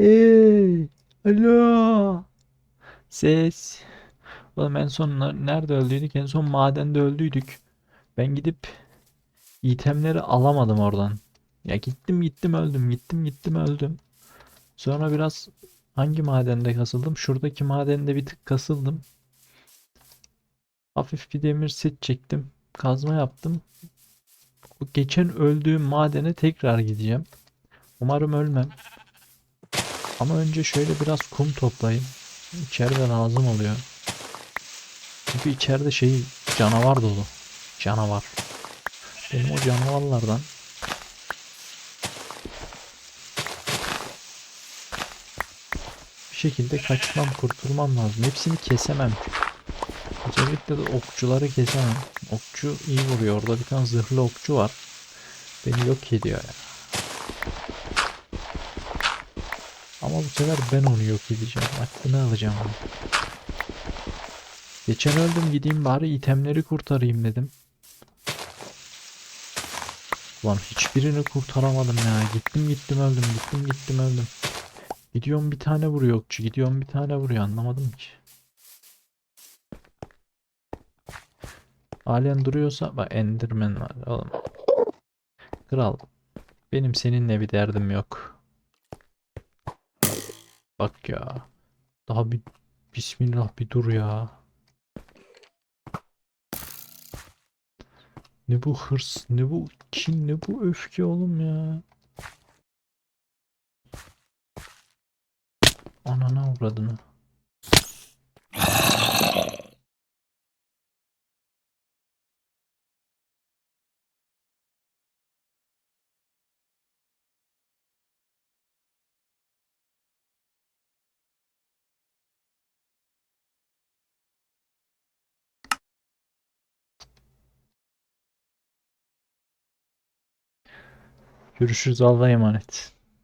Hey. Alo. Ses. Oğlum en son ner- nerede öldüydük? En son madende öldüydük. Ben gidip itemleri alamadım oradan. Ya gittim gittim öldüm. Gittim gittim öldüm. Sonra biraz hangi madende kasıldım? Şuradaki madende bir tık kasıldım. Hafif bir demir set çektim. Kazma yaptım. O geçen öldüğüm madene tekrar gideceğim. Umarım ölmem. Ama önce şöyle biraz kum toplayayım. İçeride lazım oluyor. Çünkü içeride şey canavar dolu. Canavar. Benim o canavarlardan bir şekilde kaçmam, kurtulmam lazım. Hepsini kesemem. Özellikle de okçuları kesemem. Okçu iyi vuruyor. Orada bir tane zırhlı okçu var. Beni yok ediyor ya. Ama bu sefer ben onu yok edeceğim. Aklını alacağım. Geçen öldüm gideyim bari itemleri kurtarayım dedim. Ulan hiçbirini kurtaramadım ya. Gittim gittim öldüm. Gittim gittim öldüm. Gidiyorum bir tane vuruyor okçu. Gidiyorum bir tane vuruyor. Anlamadım ki. Halen duruyorsa bak Enderman var oğlum. Kral. Benim seninle bir derdim yok. Bak ya. Daha bir Bismillah bir dur ya. Ne bu hırs, ne bu kin, ne bu öfke oğlum ya. Anana uğradığını. Görüşürüz Allah'a emanet.